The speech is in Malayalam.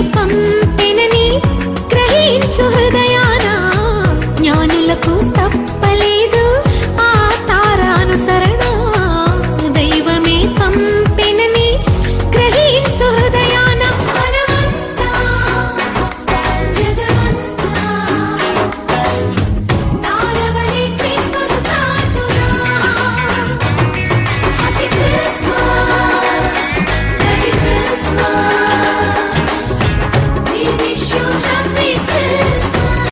സമീപം നീ ഗ്രഹിച്ചു ഞാനുള്ള കൂട്ടപ്പലേത്